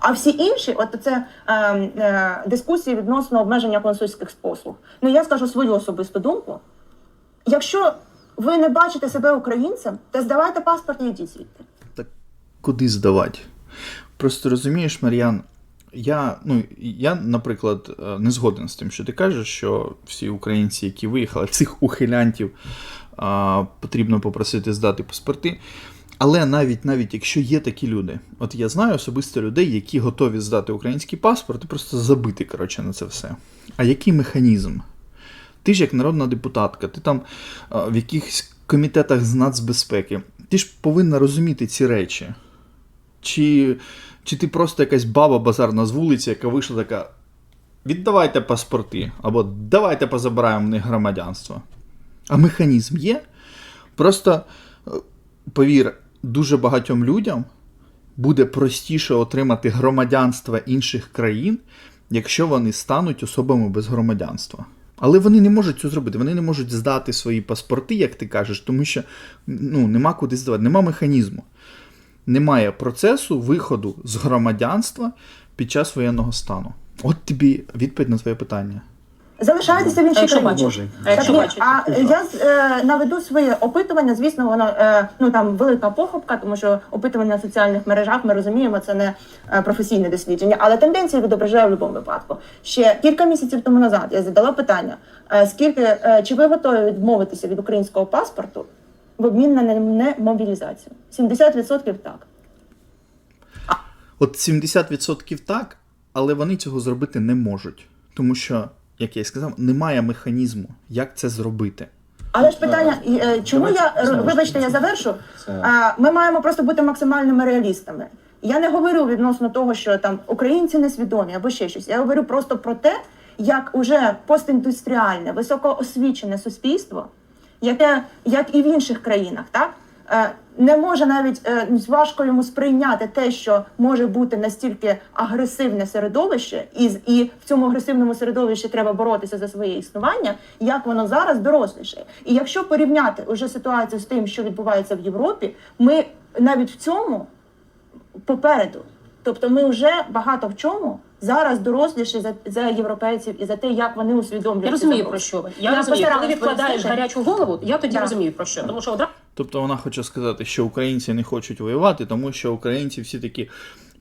А всі інші, от це е, е, дискусії відносно обмеження консульських послуг. Ну я скажу свою особисту думку. Якщо ви не бачите себе українцем, то здавайте паспорт і йдіть звідти. Так куди здавати? Просто розумієш, Мар'ян, я, ну, я, наприклад, е, не згоден з тим, що ти кажеш, що всі українці, які виїхали, всіх ухилянтів а, потрібно попросити здати паспорти. Але навіть навіть якщо є такі люди, от я знаю особисто людей, які готові здати український паспорт і просто забити коротше, на це все. А який механізм? Ти ж як народна депутатка, ти там в якихось комітетах з нацбезпеки, ти ж повинна розуміти ці речі. Чи, чи ти просто якась баба базарна з вулиці, яка вийшла така: віддавайте паспорти, або давайте позабираємо в них громадянство. А механізм є. Просто е, повір, дуже багатьом людям буде простіше отримати громадянство інших країн, якщо вони стануть особами без громадянства. Але вони не можуть це зробити. Вони не можуть здати свої паспорти, як ти кажеш, тому що ну, нема куди здавати, нема механізму. Немає процесу виходу з громадянства під час воєнного стану. От тобі відповідь на твоє питання. Залишайтеся в іншій якщо країні. бачить? А якщо Так, бачить? а я е, наведу своє опитування. Звісно, воно е, ну там велика похопка, тому що опитування на соціальних мережах ми розуміємо, це не е, професійне дослідження, але тенденції відображає в будь-якому випадку. Ще кілька місяців тому назад я задала питання: е, скільки е, чи ви готові відмовитися від українського паспорту в обмін на не мобілізацію? 70% так. От 70% так, але вони цього зробити не можуть. Тому що, як я й сказав, немає механізму, як це зробити. Але ж питання, е, чому я вибачте, я завершу. Ми маємо просто бути максимальними реалістами. Я не говорю відносно того, що там українці несвідомі або ще щось. Я говорю просто про те, як уже постіндустріальне, високоосвічене суспільство, яке як і в інших країнах, так е, не може навіть е, важко йому сприйняти те, що може бути настільки агресивне середовище, і, і в цьому агресивному середовищі треба боротися за своє існування, як воно зараз доросліше. І якщо порівняти уже ситуацію з тим, що відбувається в Європі, ми навіть в цьому попереду. Тобто ми вже багато в чому зараз доросліші за, за європейців і за те, як вони усвідомлюють. Я розумію про що. Я Я розумію, коли відкладаєш гарячу голову, я тоді Да. розумію про що. Тому що одразу Тобто вона хоче сказати, що українці не хочуть воювати, тому що українці всі такі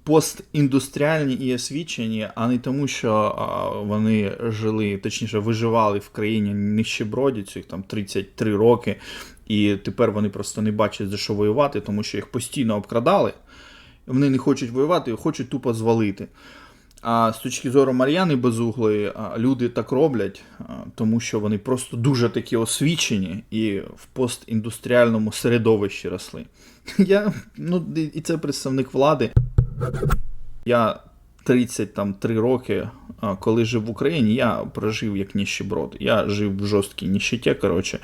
постіндустріальні і освічені, а не тому, що вони жили, точніше, виживали в країні нищеброді, цих там 33 роки, і тепер вони просто не бачать за що воювати, тому що їх постійно обкрадали. Вони не хочуть воювати, хочуть тупо звалити. А з точки зору Мар'яни Безуглої, люди так роблять, тому що вони просто дуже такі освічені і в постіндустріальному середовищі росли. Я, ну, і це представник влади. Я 33 роки, коли жив в Україні, я прожив як ніщеброд. Я жив в жорсткій ніщеті, коротше.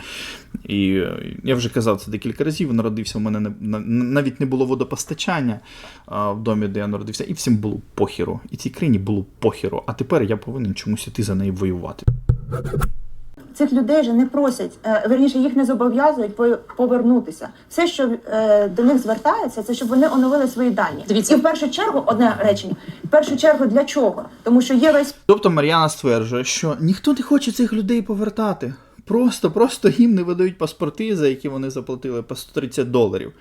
І я вже казав це декілька разів. Народився, в мене не, навіть не було водопостачання в домі, де я народився, і всім було похіру. І цій країні було похіру. А тепер я повинен чомусь іти за нею воювати. Цих людей же не просять, е, верніше їх не зобов'язують по- повернутися. Все, що е, до них звертається, це щоб вони оновили свої дані. Дивіться. І в першу чергу одне речення. В першу чергу для чого? Тому що є весь Тобто Мар'яна стверджує, що ніхто не хоче цих людей повертати. Просто, просто їм не видають паспорти, за які вони заплатили по 130 доларів.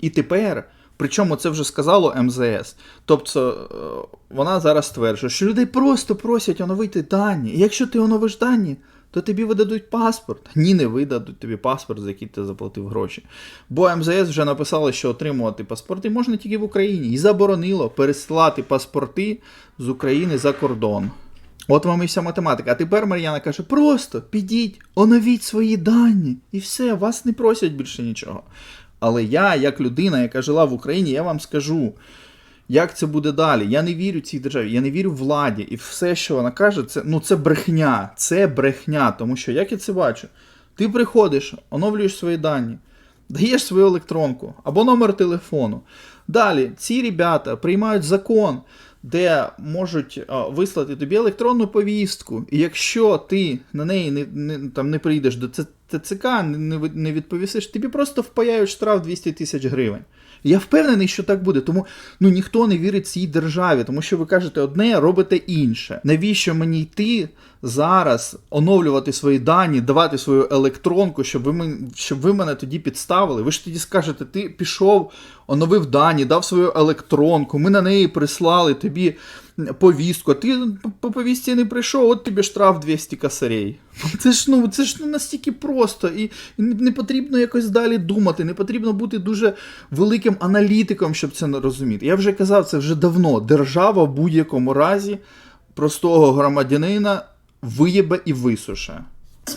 І тепер, причому це вже сказало МЗС. Тобто е, вона зараз стверджує, що людей просто просять оновити дані. І якщо ти оновиш дані, то тобі видадуть паспорт. Ні, не видадуть тобі паспорт, за який ти заплатив гроші. Бо МЗС вже написало, що отримувати паспорти можна тільки в Україні і заборонило пересилати паспорти з України за кордон. От вам і вся математика. А тепер Мар'яна каже: просто підіть, оновіть свої дані, і все, вас не просять більше нічого. Але я, як людина, яка жила в Україні, я вам скажу, як це буде далі. Я не вірю цій державі, я не вірю владі. І все, що вона каже, це, ну, це брехня. Це брехня. Тому що, як я це бачу, ти приходиш, оновлюєш свої дані, даєш свою електронку або номер телефону. Далі ці ребята приймають закон, де можуть вислати тобі електронну повістку, і якщо ти на неї не, не, там, не прийдеш до ТЦК, не, не відповісиш, тобі просто впаяють штраф 200 тисяч гривень. Я впевнений, що так буде. Тому ну ніхто не вірить цій державі, тому що ви кажете одне, робите інше. Навіщо мені йти зараз оновлювати свої дані, давати свою електронку, щоб ви щоб ви мене тоді підставили? Ви ж тоді скажете, ти пішов, оновив дані, дав свою електронку, ми на неї прислали тобі повістку. а Ти по повістці не прийшов, от тобі штраф 200 косарей. Це ж ну це ж ну, настільки просто, і, не потрібно якось далі думати, не потрібно бути дуже великим аналітиком, щоб це розуміти. Я вже казав це вже давно. Держава в будь-якому разі простого громадянина виєбе і висуше.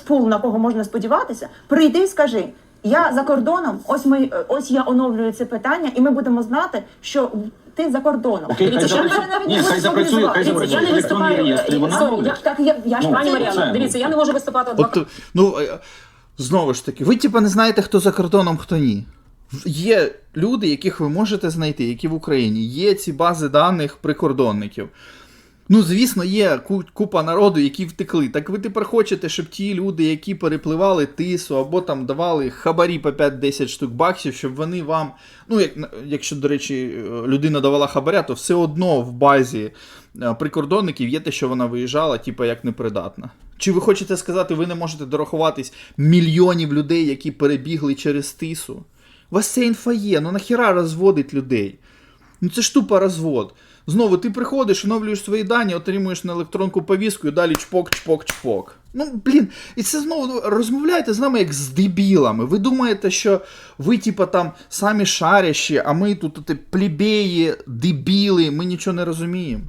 пул, на кого можна сподіватися, прийди і скажи. Я за кордоном, ось ми ось я оновлюю це питання, і ми будемо знати, що ти за кордоном. Окей, Дивіться, хай я запрацює. навіть Ні, не хай запрацює, хай зобов'язати. Я не запрацює виступаю. Вона я- Так, я, я ж Ну, Пані це дивіться, я не можу виступати адвокатом. От, ну, е, знову ж таки, ви типа не знаєте, хто за кордоном, хто ні. В- Є люди, яких ви можете знайти, які в Україні. Є ці бази даних прикордонників. Ну, звісно, є купа народу, які втекли. Так ви тепер хочете, щоб ті люди, які перепливали тису або там давали хабарі по 5-10 штук баксів, щоб вони вам. Ну, як, якщо, до речі, е, людина давала хабаря, то все одно в базі е, прикордонників є те, що вона виїжджала, типа як непридатна. Чи ви хочете сказати, ви не можете дорахуватись мільйонів людей, які перебігли через тису? У вас ця інфа є, ну нахіра розводить людей? Ну це ж тупо розвод. Знову ти приходиш, оновлюєш свої дані, отримуєш на електронку повістку і далі чпок, чпок, чпок. Ну, блін, і це знову ну, розмовляєте з нами як з дебілами. Ви думаєте, що ви, типа, там самі шарящі, а ми тут оте, плебеї, дебіли, ми нічого не розуміємо.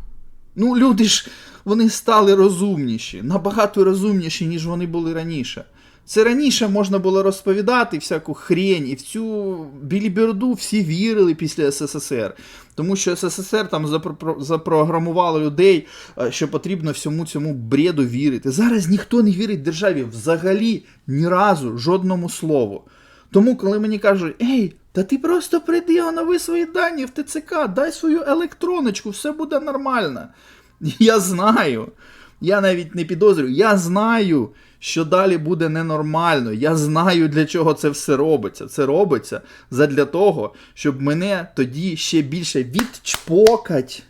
Ну, люди ж вони стали розумніші, набагато розумніші, ніж вони були раніше. Це раніше можна було розповідати всяку хрень, і в цю біліберду всі вірили після СССР. Тому що СССР там запро- запрограмувало людей, е, що потрібно всьому цьому бреду вірити. Зараз ніхто не вірить державі взагалі ні разу, жодному слову. Тому, коли мені кажуть, ей, та ти просто прийди, онови свої дані в ТЦК, дай свою електроночку, все буде нормально. Я знаю. Я навіть не підозрюю. Я знаю, що далі буде ненормально. Я знаю, для чого це все робиться. Це робиться задля того, щоб мене тоді ще більше відчпокать.